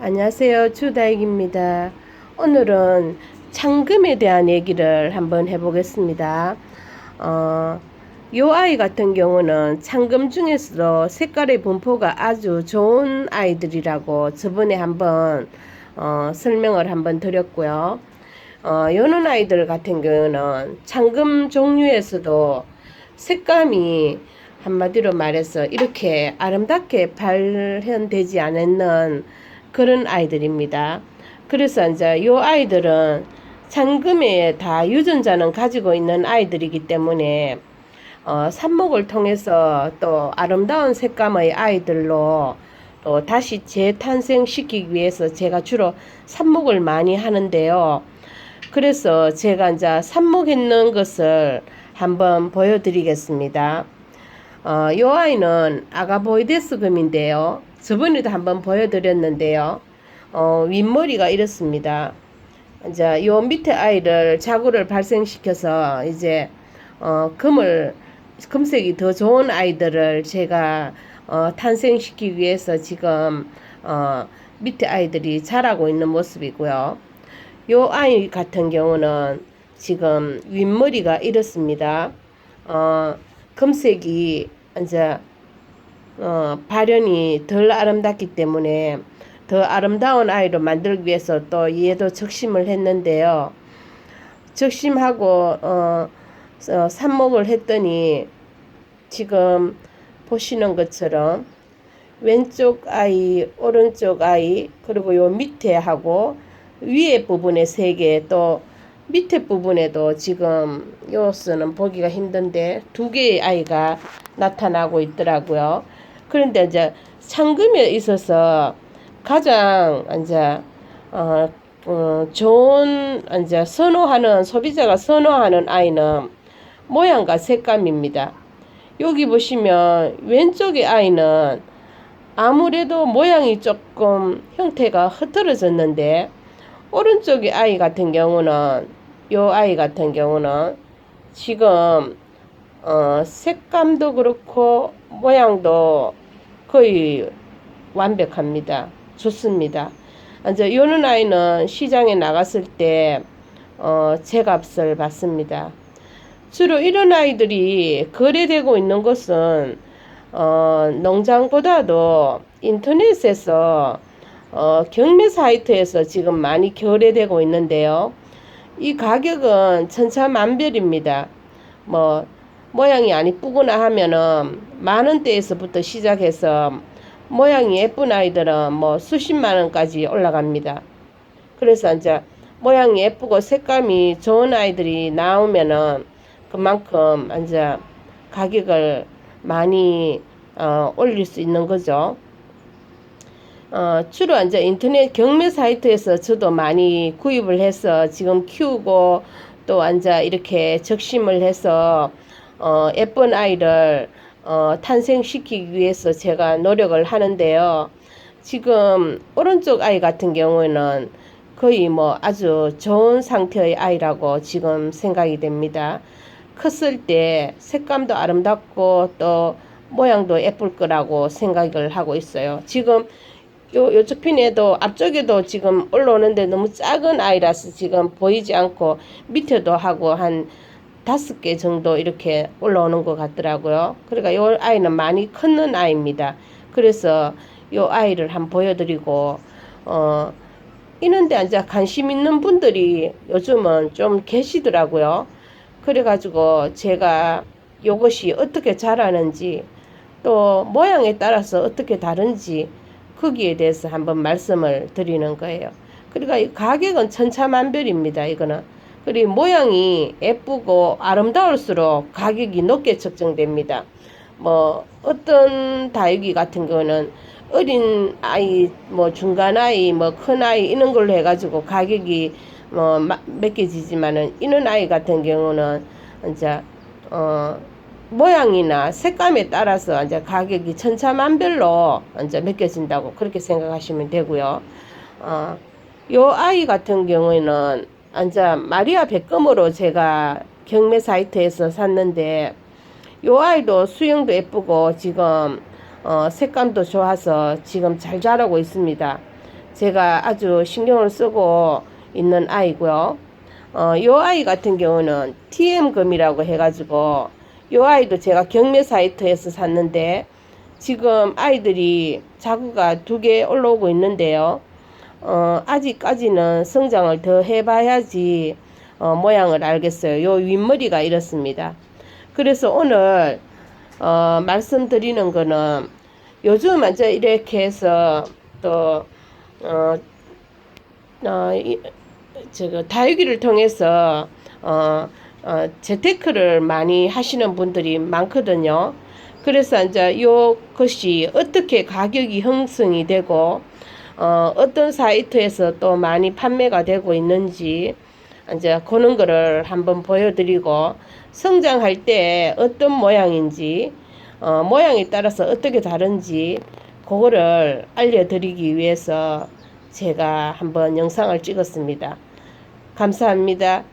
안녕하세요. 주다익입니다. 오늘은 창금에 대한 얘기를 한번 해보겠습니다. 어, 요 아이 같은 경우는 창금 중에서도 색깔의 분포가 아주 좋은 아이들이라고 저번에 한번 어, 설명을 한번 드렸고요. 어, 요는 아이들 같은 경우는 창금 종류에서도 색감이 한마디로 말해서 이렇게 아름답게 발현되지 않는 그런 아이들입니다. 그래서 이제 요 아이들은 창금에 다 유전자는 가지고 있는 아이들이기 때문에 어, 삽목을 통해서 또 아름다운 색감의 아이들로 또 다시 재탄생시키기 위해서 제가 주로 삽목을 많이 하는데요. 그래서 제가 이제 삽목했는 것을 한번 보여드리겠습니다. 어, 요 아이는 아가보이데스 금인데요. 저번에도 한번 보여드렸는데요. 어, 윗머리가 이렇습니다. 이제 요 밑에 아이를 자구를 발생시켜서 이제 어, 금을 금색이 더 좋은 아이들을 제가 어, 탄생시키기 위해서 지금 어, 밑에 아이들이 자라고 있는 모습이고요. 요 아이 같은 경우는 지금 윗머리가 이렇습니다. 어, 금색이 이제 어, 발현이 덜 아름답기 때문에 더 아름다운 아이로 만들기 위해서 또 얘도 적심을 했는데요. 적심하고 어, 어, 삽목을 했더니 지금 보시는 것처럼 왼쪽 아이, 오른쪽 아이, 그리고 요 밑에 하고 위에 부분에 세 개, 또 밑에 부분에도 지금 요스는 보기가 힘든데 두 개의 아이가 나타나고 있더라고요. 그런데 이제 상금에 있어서 가장 이제 어, 어, 좋은 이제 선호하는 소비자가 선호하는 아이는 모양과 색감입니다. 여기 보시면 왼쪽의 아이는 아무래도 모양이 조금 형태가 흐트러졌는데 오른쪽의 아이 같은 경우는 요 아이 같은 경우는 지금 어, 색감도 그렇고 모양도 거의 완벽합니다. 좋습니다. 이제 요는 아이는 시장에 나갔을 때 어, 제값을 받습니다. 주로 이런 아이들이 거래되고 있는 것은 어, 농장보다도 인터넷에서 어, 경매 사이트에서 지금 많이 거래되고 있는데요. 이 가격은 천차만별입니다. 뭐 모양이 안 이쁘구나 하면은 만 원대에서부터 시작해서 모양이 예쁜 아이들은 뭐 수십만 원까지 올라갑니다. 그래서 이제 모양이 예쁘고 색감이 좋은 아이들이 나오면은 그만큼 이제 가격을 많이 어, 올릴 수 있는 거죠. 어, 주로 이제 인터넷 경매 사이트에서 저도 많이 구입을 해서 지금 키우고 또 앉아 이렇게 적심을 해서 어, 예쁜 아이를 어, 탄생시키기 위해서 제가 노력을 하는데요. 지금 오른쪽 아이 같은 경우에는 거의 뭐 아주 좋은 상태의 아이라고 지금 생각이 됩니다. 컸을 때 색감도 아름답고 또 모양도 예쁠 거라고 생각을 하고 있어요. 지금 요, 요쪽 핀에도 앞쪽에도 지금 올라오는데 너무 작은 아이라서 지금 보이지 않고 밑에도 하고 한 다섯 개 정도 이렇게 올라오는 것 같더라고요. 그러니까 요 아이는 많이 컸는 아이입니다. 그래서 요 아이를 한번 보여드리고, 어, 이런데 이제 관심 있는 분들이 요즘은 좀 계시더라고요. 그래가지고 제가 요것이 어떻게 자라는지 또 모양에 따라서 어떻게 다른지 거기에 대해서 한번 말씀을 드리는 거예요. 그러니까 가격은 천차만별입니다. 이거는. 그리고 모양이 예쁘고 아름다울수록 가격이 높게 책정됩니다. 뭐 어떤 다육이 같은 거는 어린 아이, 뭐 중간 아이, 뭐 큰 아이 이런 걸로 해가지고 가격이 뭐 매겨지지만은 이런 아이 같은 경우는 이제 어 모양이나 색감에 따라서 이제 가격이 천차만별로 이제 매겨진다고 그렇게 생각하시면 되고요. 어, 요 아이 같은 경우에는 이제 마리아 백금으로 제가 경매 사이트에서 샀는데 요 아이도 수영도 예쁘고 지금 어, 색감도 좋아서 지금 잘 자라고 있습니다. 제가 아주 신경을 쓰고 있는 아이고요. 어, 요 아이 같은 경우는 TM금이라고 해가지고 요 아이도 제가 경매 사이트에서 샀는데 지금 아이들이 자구가 두 개 올라오고 있는데요. 어, 아직까지는 성장을 더 해봐야지 어, 모양을 알겠어요. 요 윗머리가 이렇습니다. 그래서 오늘 어, 말씀드리는 거는 요즘 이제 이렇게 해서 또 어, 어, 이, 저거 다육이를 통해서 어, 어, 재테크를 많이 하시는 분들이 많거든요. 그래서 이제 이것이 어떻게 가격이 형성이 되고 어, 어떤 사이트에서 또 많이 판매가 되고 있는지 이제 그런 거를 한번 보여드리고 성장할 때 어떤 모양인지 어, 모양에 따라서 어떻게 다른지 그거를 알려드리기 위해서 제가 한번 영상을 찍었습니다. 감사합니다.